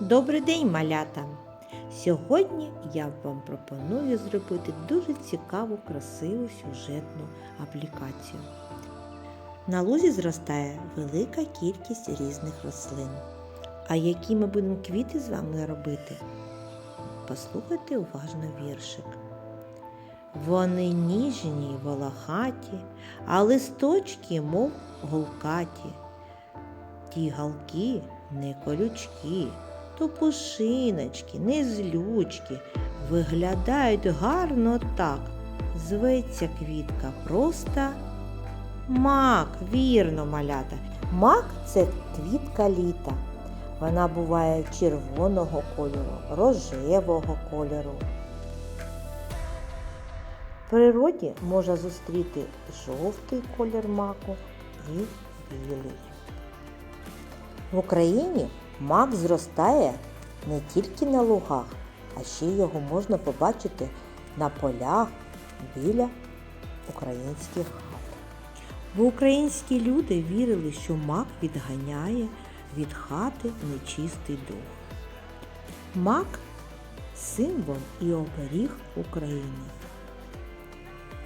Добрий день, малята! Сьогодні я вам пропоную зробити дуже цікаву, красиву сюжетну аплікацію. На лузі зростає велика кількість різних рослин. А які ми будемо квіти з вами робити? Послухайте уважно віршик. Вони ніжні й волохаті, а листочки, мов голкаті. Ті галки не колючки, то пушиночки, не злючки, виглядають гарно так. Зветься квітка просто мак, вірно, малята. Мак це квітка літа. Вона буває червоного кольору, рожевого кольору. В природі можна зустріти жовтий колір маку і білий. В Україні мак зростає не тільки на лугах, а ще його можна побачити на полях біля українських хат. Бо українські люди вірили, що мак відганяє від хати нечистий дух. Мак символ і оберіг України.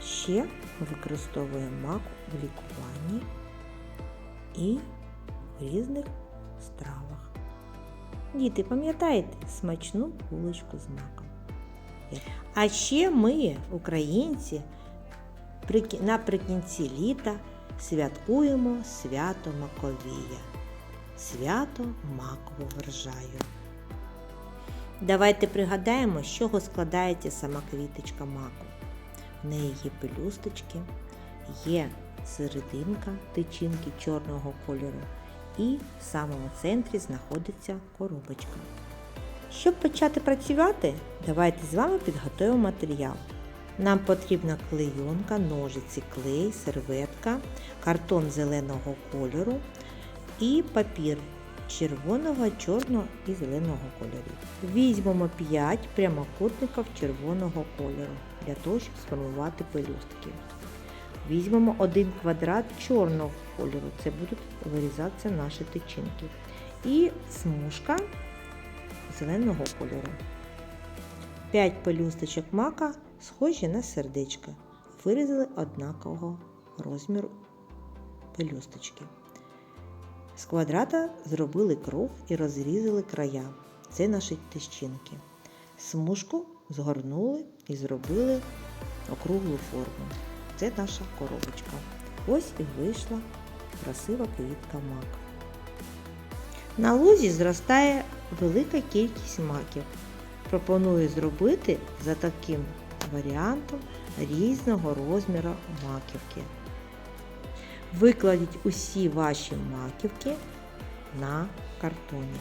Ще використовує мак в лікуванні і різних стравах. Діти, пам'ятаєте смачну булочку з маком. А ще ми, українці, наприкінці літа святкуємо свято Маковія, свято макового врожаю. Давайте пригадаємо, з чого складається сама квіточка маку. В неї є пелюсточки, є серединка тичинки чорного кольору і в самому центрі знаходиться коробочка. Щоб почати працювати, давайте з вами підготуємо матеріал. Нам потрібна клейонка, ножиці, клей, серветка, картон зеленого кольору і папір червоного, чорного і зеленого кольорів. Візьмемо 5 прямокутників червоного кольору для того, щоб сформувати пелюстки. Візьмемо один квадрат чорного кольору, це будуть вирізатися наші тичинки. І смужка зеленого кольору. 5 пелюсточок мака схожі на сердечка. Вирізали однакового розміру пелюсточки. З квадрата зробили круг і розрізали края. Це наші тищинки. Смужку згорнули і зробили округлу форму. Це наша коробочка. Ось і вийшла красива квітка мак. На лузі зростає велика кількість маків. Пропоную зробити за таким варіантом різного розміру маківки. Викладіть усі ваші маківки на картоні.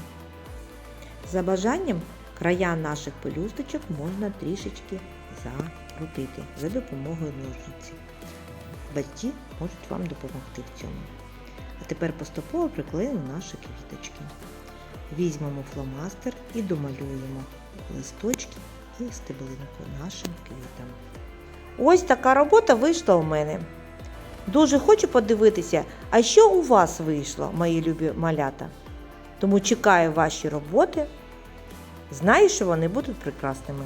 За бажанням края наших пелюсточок можна трішечки закрутити за допомогою ножниці. Батьки можуть вам допомогти в цьому. А тепер поступово приклеїмо наші квіточки. Візьмемо фломастер і домалюємо листочки і стеблинку нашим квітам. Ось така робота вийшла у мене. Дуже хочу подивитися, а що у вас вийшло, мої любі малята. Тому чекаю ваші роботи. Знаю, що вони будуть прекрасними.